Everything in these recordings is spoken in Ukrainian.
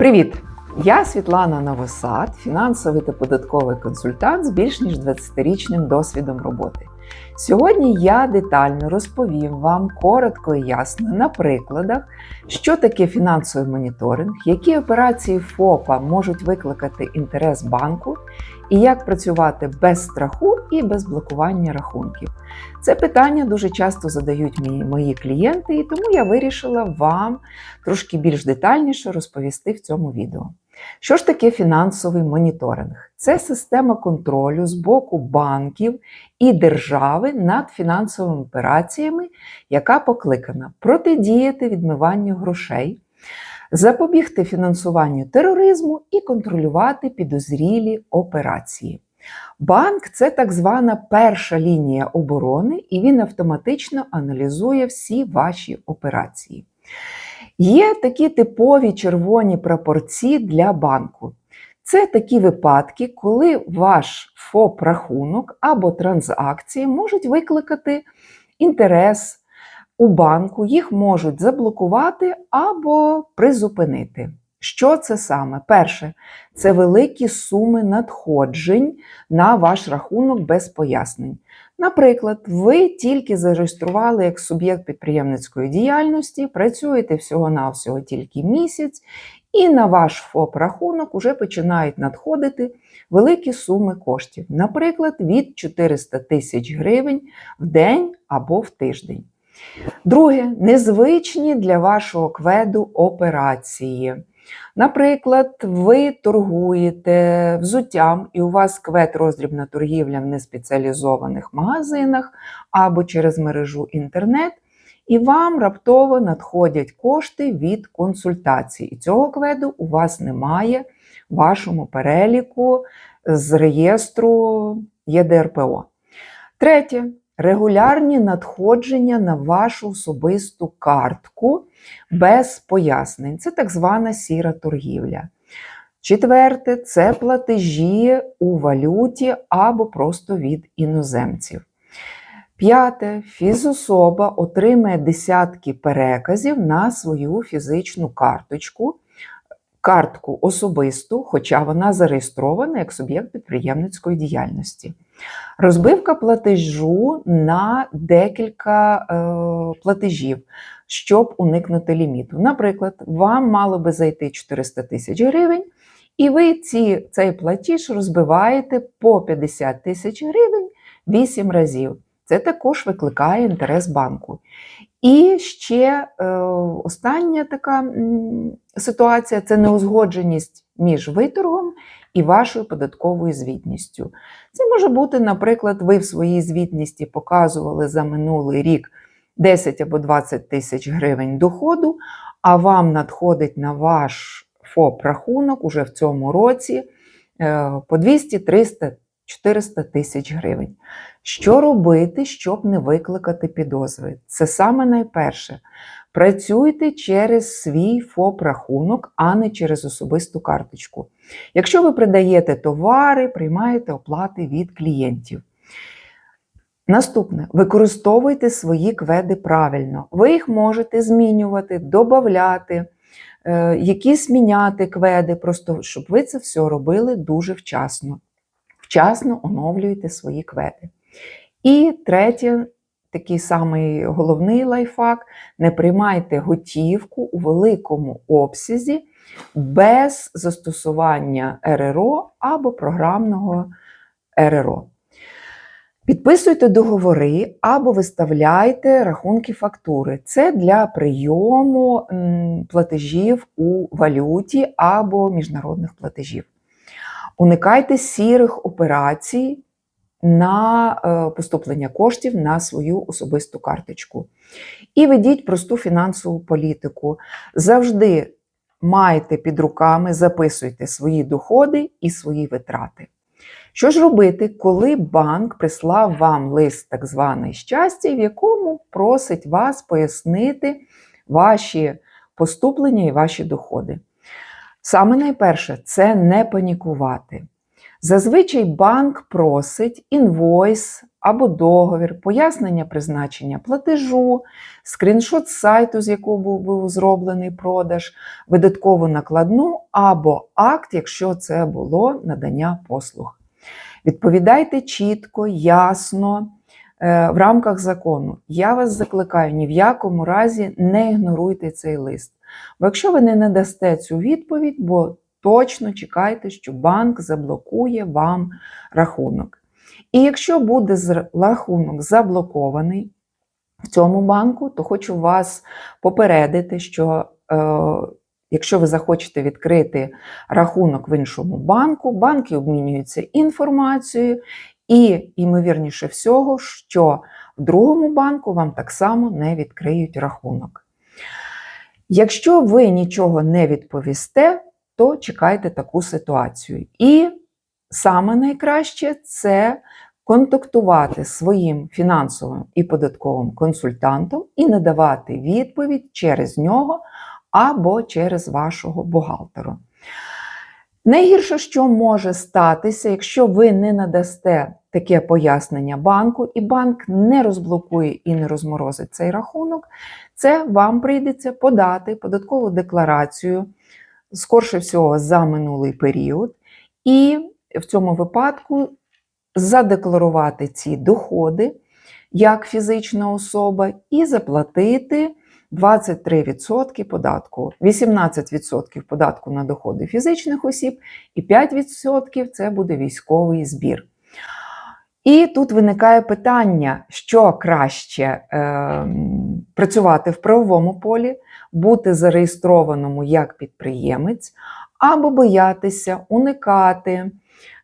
Привіт! Я Світлана Новосад, фінансовий та податковий консультант з більш ніж 20-річним досвідом роботи. Сьогодні я детально розповім вам коротко і ясно на прикладах, що таке фінансовий моніторинг, які операції ФОПа можуть викликати інтерес банку, і як працювати без страху і без блокування рахунків. Це питання дуже часто задають мені мої клієнти, і тому я вирішила вам трошки більш детальніше розповісти в цьому відео. Що ж таке фінансовий моніторинг? Це система контролю з боку банків і держави над фінансовими операціями, яка покликана протидіяти відмиванню грошей, запобігти фінансуванню тероризму і контролювати підозрілі операції. Банк це так звана перша лінія оборони, і він автоматично аналізує всі ваші операції. Є такі типові червоні прапорці для банку. Це такі випадки, коли ваш ФОП-рахунок або транзакції можуть викликати інтерес у банку, їх можуть заблокувати або призупинити. Що це саме? Перше, це великі суми надходжень на ваш рахунок без пояснень. Наприклад, ви тільки зареєстрували як суб'єкт підприємницької діяльності, працюєте всього-навсього тільки місяць, і на ваш ФОП-рахунок уже починають надходити великі суми коштів, наприклад, від 400 тисяч гривень в день або в тиждень. Друге, незвичні для вашого кведу операції. Наприклад, ви торгуєте взуттям, і у вас квет роздрібна торгівля в неспеціалізованих магазинах або через мережу інтернет, і вам раптово надходять кошти від консультацій. І цього кведу у вас немає в вашому переліку з реєстру ЄДРПО. Третє. Регулярні надходження на вашу особисту картку без пояснень. Це так звана сіра торгівля. Четверте це платежі у валюті або просто від іноземців. П'яте фізособа отримає десятки переказів на свою фізичну карточку, картку особисту, хоча вона зареєстрована як суб'єкт підприємницької діяльності. Розбивка платежу на декілька е, платежів, щоб уникнути ліміту. Наприклад, вам мало би зайти 400 тисяч гривень, і ви ці, цей платіж розбиваєте по 50 тисяч гривень 8 разів. Це також викликає інтерес банку. І ще е, остання така ситуація це неузгодженість між виторгом і вашою податковою звітністю. Це може бути, наприклад, ви в своїй звітності показували за минулий рік 10 або 20 тисяч гривень доходу, а вам надходить на ваш ФОП-рахунок уже в цьому році е, по 200, 300, 400 тисяч гривень. Що робити, щоб не викликати підозри? Це саме найперше. Працюйте через свій ФОП-рахунок, а не через особисту карточку. Якщо ви продаєте товари, приймаєте оплати від клієнтів. Наступне, використовуйте свої кведи правильно. Ви їх можете змінювати, додати, е, якісь міняти кведи, просто щоб ви це все робили дуже вчасно. Вчасно оновлюйте свої кведи. І третє, такий самий головний лайфхак: не приймайте готівку у великому обсязі без застосування РРО або програмного РРО. Підписуйте договори або виставляйте рахунки фактури. Це для прийому платежів у валюті або міжнародних платежів. Уникайте сірих операцій на е, поступлення коштів на свою особисту карточку. І ведіть просту фінансову політику. Завжди майте під руками, записуйте свої доходи і свої витрати. Що ж робити, коли банк прислав вам лист так званий щастя, в якому просить вас пояснити ваші поступлення і ваші доходи? Саме найперше це не панікувати. Зазвичай банк просить інвойс або договір, пояснення призначення платежу, скріншот сайту, з якого був зроблений продаж, видаткову накладну або акт, якщо це було надання послуг. Відповідайте чітко, ясно е, в рамках закону. Я вас закликаю ні в якому разі не ігноруйте цей лист. Бо якщо ви не надасте цю відповідь, бо точно чекайте, що банк заблокує вам рахунок. І якщо буде рахунок заблокований в цьому банку, то хочу вас попередити, що е, якщо ви захочете відкрити рахунок в іншому банку, банки обмінюються інформацією, і, ймовірніше всього, що в другому банку вам так само не відкриють рахунок. Якщо ви нічого не відповісте, то чекайте таку ситуацію. І саме найкраще це контактувати з своїм фінансовим і податковим консультантом і надавати відповідь через нього або через вашого бухгалтера. Найгірше, що може статися, якщо ви не надасте таке пояснення банку, і банк не розблокує і не розморозить цей рахунок, це вам прийдеться подати податкову декларацію, скорше всього, за минулий період, і в цьому випадку задекларувати ці доходи як фізична особа і заплатити 23% податку, 18% податку на доходи фізичних осіб, і 5% це буде військовий збір. І тут виникає питання, що краще е, працювати в правовому полі, бути зареєстрованому як підприємець, або боятися уникати,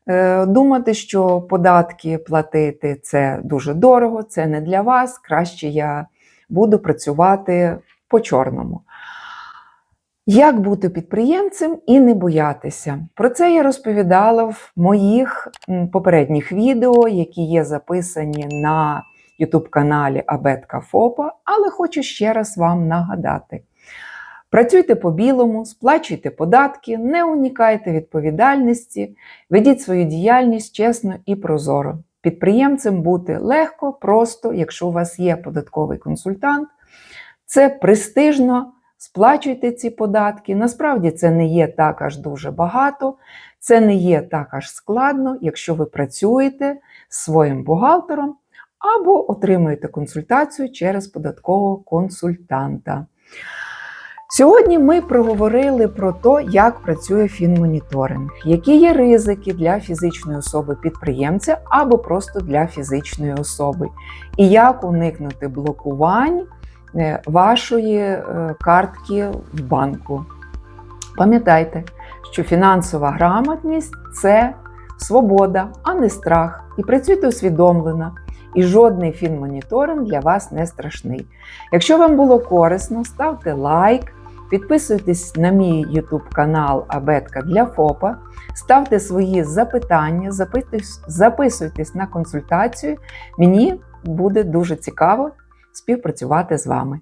е, думати, що податки платити це дуже дорого, це не для вас. Краще я буду працювати по чорному. Як бути підприємцем і не боятися? Про це я розповідала в моїх попередніх відео, які є записані на YouTube каналі Абетка ФОПа, але хочу ще раз вам нагадати. Працюйте по-білому, сплачуйте податки, не унікайте відповідальності, ведіть свою діяльність чесно і прозоро. Підприємцем бути легко, просто, якщо у вас є податковий консультант. Це престижно, сплачуйте ці податки. Насправді це не є так аж дуже багато, це не є так аж складно, якщо ви працюєте з своїм бухгалтером або отримуєте консультацію через податкового консультанта. Сьогодні ми проговорили про те, як працює фінмоніторинг, які є ризики для фізичної особи підприємця або просто для фізичної особи, і як уникнути блокувань вашої е, картки в банку. Пам'ятайте, що фінансова грамотність це свобода, а не страх. І працюйте усвідомлено. І жодний фінмоніторинг для вас не страшний. Якщо вам було корисно, ставте лайк, підписуйтесь на мій YouTube канал Абетка для ФОПа, ставте свої запитання, записуйтесь на консультацію. Мені буде дуже цікаво співпрацювати з вами.